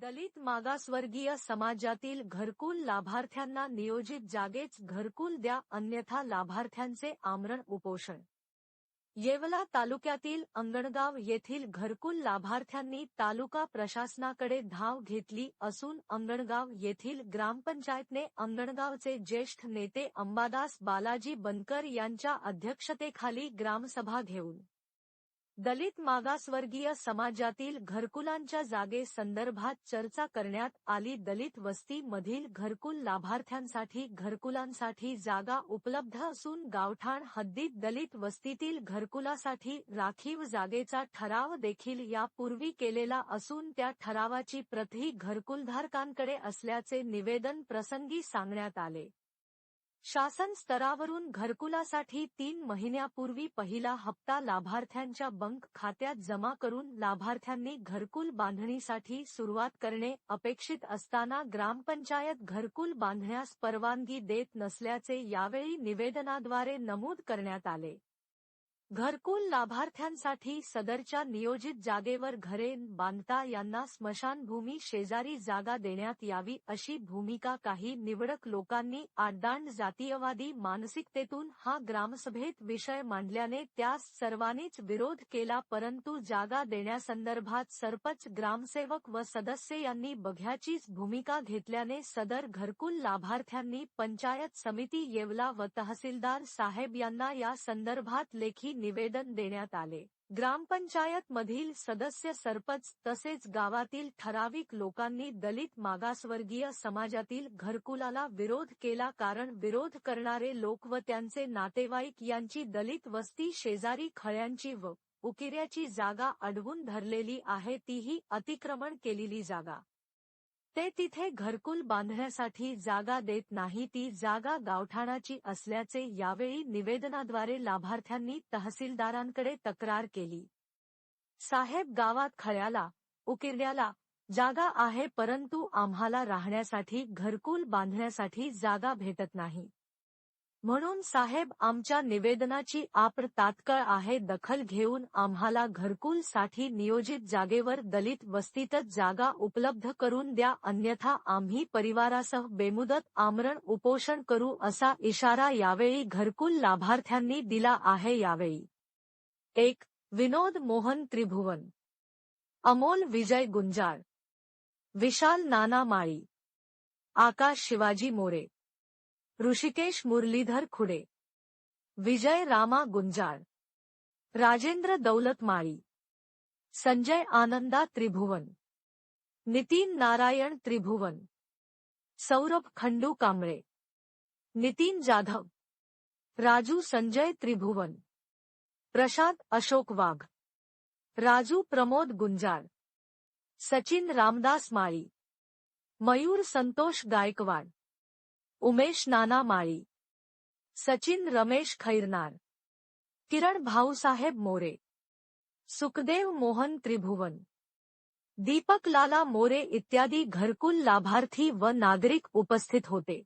दलित मागासवर्गीय समाजातील घरकुल लाभार्थ्यांना नियोजित जागेच घरकुल द्या अन्यथा लाभार्थ्यांचे आमरण उपोषण. येवला तालुक्यातील अंगणगाव येथील घरकुल लाभार्थ्यांनी तालुका प्रशासनाकडे धाव घेतली असून अंगणगाव येथील ग्रामपंचायतने अंगणगावचे ज्येष्ठ नेते अंबादास बालाजी बनकर यांच्या अध्यक्षतेखाली ग्रामसभा घेऊन दलित मागासवर्गीय समाजातील घरकुलांच्या जागे संदर्भात चर्चा करण्यात आली. दलित वस्ती मधील घरकुल लाभार्थ्यांसाठी घरकुलांसाठी जागा उपलब्ध असून गावठाण हद्दीत दलित वस्तीतील घरकुलासाठी राखीव जागेचा ठराव देखील यापूर्वी केलेला असून त्या ठरावाची प्रतही घरकुलधारकांकडे असल्याचे निवेदन प्रसंगी सांगण्यात आले. शासन स्तरावरून घरकुलासाठी तीन महिन्यापूर्वी पहिला हप्ता लाभार्थ्यांच्या बंक खात्यात जमा करून लाभार्थ्यांनी घरकुल बांधणीसाठी सुरुवात करणे अपेक्षित असताना ग्रामपंचायत घरकुल बांधण्यास परवानगी देत नसल्याचे यावेळी निवेदनाद्वारे नमूद करण्यात आले. घरकुल लाभार्थ्यांसाठी सदरच्या नियोजित जागेवर घरे बांधता यांना स्मशानभूमी शेजारी जागा देण्यात यावी अशी भूमिका काही निवडक लोकांनी आडदांड जातीयवादी मानसिकतेतून हा ग्रामसभेत विषय मांडल्याने त्यास सर्वांनीच विरोध केला परंतु जागा देण्यासंदर्भात सरपंच ग्रामसेवक व सदस्य यांनी बघ्याचीच भूमिका घेतल्याने सदर घरकुल लाभार्थ्यांनी पंचायत समिती येवला व तहसीलदार साहेब यांना या संदर्भात लेखी निवेदन देण्यात आले. ग्रामपंचायत मधील सदस्य सरपंच तसेच गावातील ठराविक लोकांनी दलित मागासवर्गीय समाजातील घरकुलाला विरोध केला कारण विरोध करणारे लोक व त्यांचे नातेवाईक यांची दलित वस्ती शेजारी खळ्यांची व उकिऱ्याची जागा अडवून धरलेली आहे तीही अतिक्रमण केलेली जागा. ते तिथे घरकुल बांधण्यासाठी जागा देत नाही ती जागा गावठाणाची असल्याचे यावेळी निवेदनाद्वारे लाभार्थ्यांनी तहसीलदारांकडे तक्रार केली. साहेब गावात खळ्याला उकिरड्याला जागा आहे परंतु आम्हाला राहण्यासाठी घरकुल बांधण्यासाठी जागा भेटत नाही. म्हणून साहेब आमच्या निवेदनाची आपण तात्काळ आहे दखल घेऊन आम्हाला घरकुलसाठी नियोजित जागेवर दलित वस्तीतच जागा उपलब्ध करून द्या अन्यथा आम्ही परिवारासह बेमुदत आमरण उपोषण करू असा इशारा यावेळी घरकुल लाभार्थ्यांनी दिला आहे यावेळी. एक विनोद मोहन त्रिभुवन. अमोल विजय गुंजाळ विशाल नाना माळी. आकाश शिवाजी मोरे. ऋषिकेश मुरलीधर खुडे विजय रामा गुंजाळ राजेंद्र दौलतमाळी संजय आनंदा त्रिभुवन नितीन नारायण त्रिभुवन सौरभ खंडू कांबळे नितीन जाधव राजू संजय त्रिभुवन प्रशांत अशोक वाघ राजू प्रमोद गुंजाळ सचिन रामदास माळी मयूर संतोष गायकवाड उमेश नाना माळी. सचिन रमेश खैरनार. किरण भाऊसाहेब मोरे. सुखदेव मोहन त्रिभुवन. दीपक लाला मोरे इत्यादि घरकुल लाभार्थी व नागरिक उपस्थित होते.